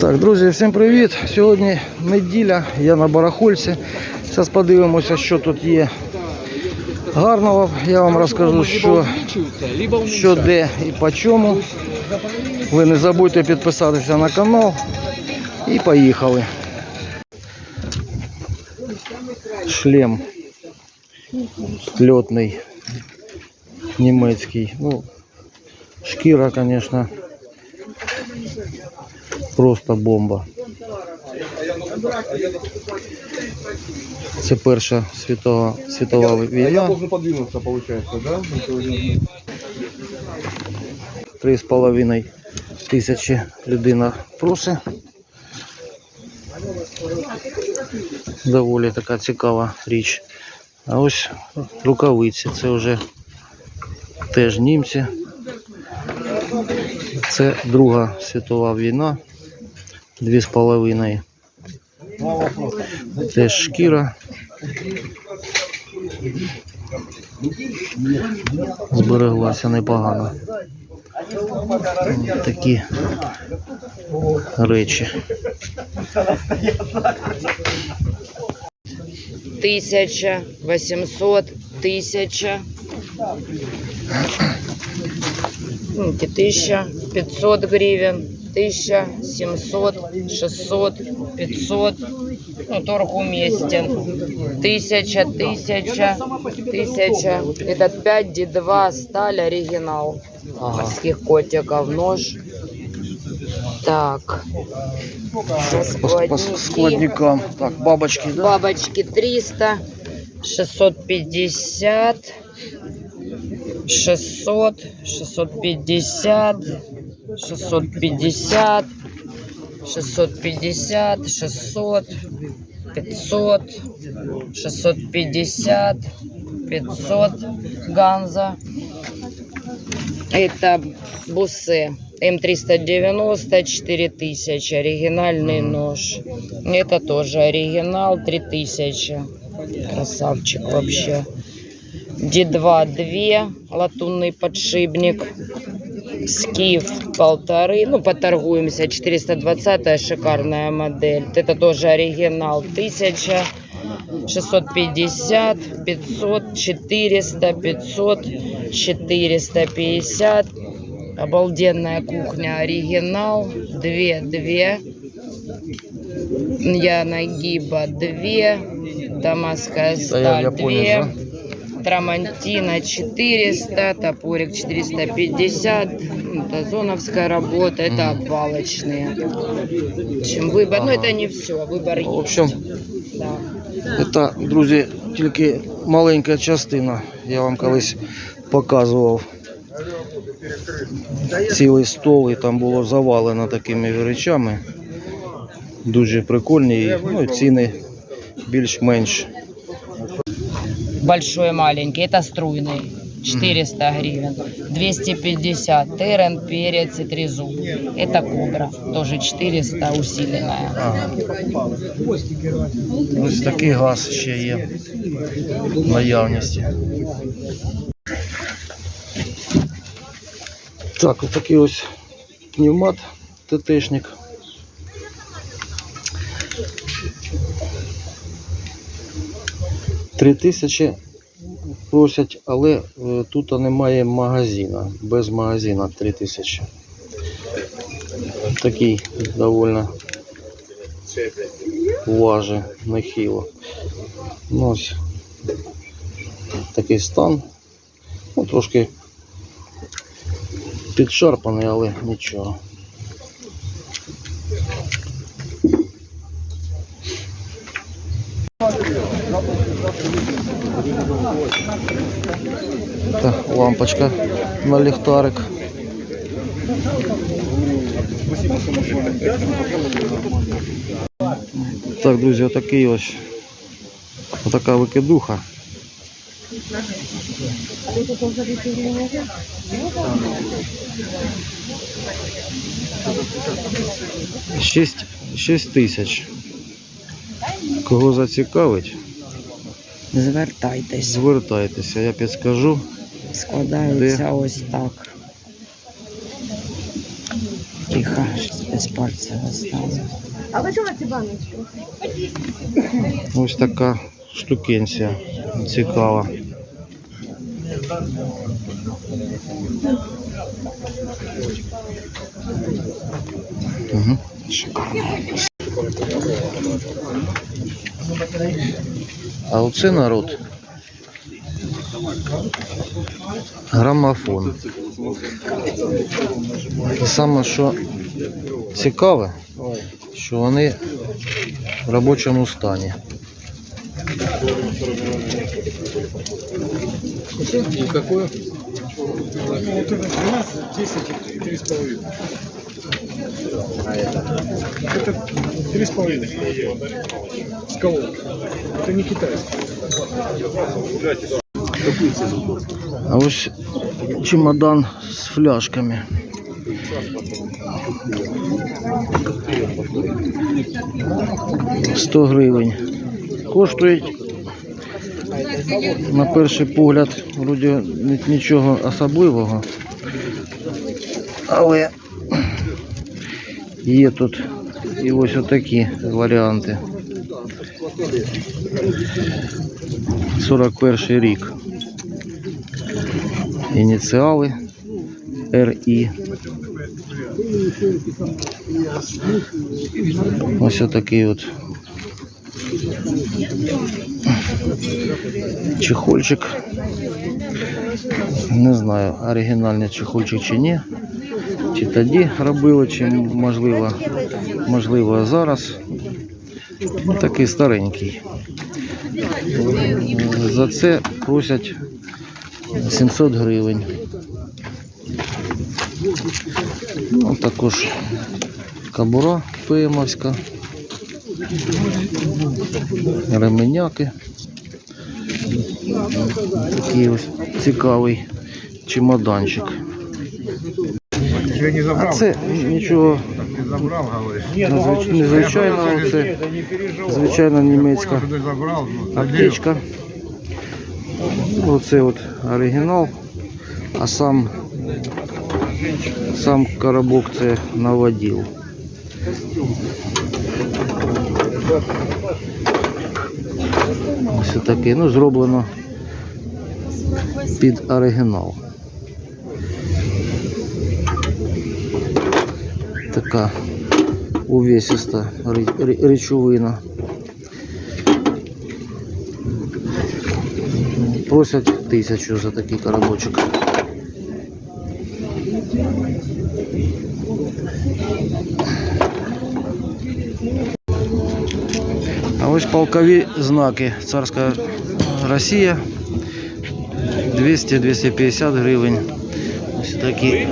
Так, друзі, всім привіт. Сьогодні неділя, я на барахольці. Зараз подивимося, що тут є гарного. Я вам розкажу, що, що де і по чому. Ви не забудьте підписатися на канал. І поїхали. Шлем льотний, німецький. Ну, шкіра, звісно, просто бомба. Це перша світова, світова Я війна. да? Три з половиною тисячі людина проси. Доволі така цікава річ. А ось рукавиці. Це вже теж німці. Це Друга світова війна Дві з половиною. Теж шкіра. Збереглася непогано. Такі речі. тысяча, восемьсот, тысяча, Видите, тысяча, пятьсот гривен, Тысяча, семьсот, шестьсот, пятьсот, ну, торг уместен, тысяча, тысяча, тысяча, этот 5 D2 сталь оригинал, Ага. морских котиков, нож, так, По, по складники. складникам. Так, бабочки, да? Бабочки 300, 650, 600, 650, 650, 650, 600, 500, 650, 500 ганза. Это бусы. М390 4000, оригинальный нож. Это тоже оригинал 3000. Красавчик вообще. D2 2, латунный подшипник. Скиф полторы, ну поторгуемся, 420 шикарная модель. Это тоже оригинал 1000. 650, 500, 400, 500, 450. Обалденная кухня, оригинал, 2, 2. Я нагиба 2. Дамасская сталь 2. японец, Трамантина 400, топорик 450, ну, это зоновская работа, это обвалочные. В общем, выбор, ну Ага. это не все, выбор есть. В общем, да. Це, друзі, тільки маленька частина. Я вам колись показував цілий стол, і там було завалено такими речами. Дуже прикольні, і, ну, і ціни більш-менш. Большой маленький, это струйный. 400 гривен, 250, терен, перец и трезуб. Это кобра, тоже 400 усиленная. Ага. Ось такий газ ще є в наявності. Так, ось такий ось пневмат ТТшник. Три тисячі просять, але е, тут немає магазина. Без магазина 3 тисячі. Такий доволі важить нехило. Ну, ось такий стан. Ну, трошки підшарпаний, але нічого. Так, лампочка на ліхтарик. Так, друзі, отакий ось. Отака викидуха. Шість, шість тисяч. Кого зацікавить, Звертайтесь. звертайтеся, я підскажу. Складаються ось так. Тихо. Без пальця оставлю. А по чому ці баночки? Ось така штукенція. Цікава. Угу. А оце народ. Грамофон. І саме що цікаве, що вони в робочому стані. Какое? Вот это 12, 10 и 3,5. Это 3,5 с колонки. Это не китайский. А ось чемодан з фляжками. Сто гривень. Коштують на перший погляд вроді нічого особливого. Але є тут і ось отакі варіанти. 41 рік. Ініціали РІ. Ось отакий от чехольчик. Не знаю, оригінальний чехольчик чи ні. Чи тоді робили, чи можливо, можливо зараз. Такий старенький. За це просять 700 гривень. Ну, також кабура ПМовська. Ременяки. Такий ось цікавий чемоданчик. Я не А це нічого Не забрал, говоришь. надзвич- незвичайного. Це звичайно німецька Понял, забрал. ну, аптечка. Оце от оригінал, а сам, сам коробок це наводил. Ось такий, ну зроблено під оригінал. Така увесиста ри- ри- речовина. Просять тисячу за такий коробочок. А ось полкові знаки. Царська Росія. 200-250 гривень. Ось такі.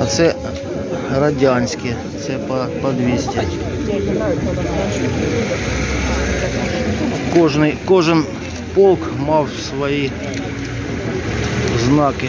А це радянські, це по, по 200. Кожний, кожен полк мав свої знаки.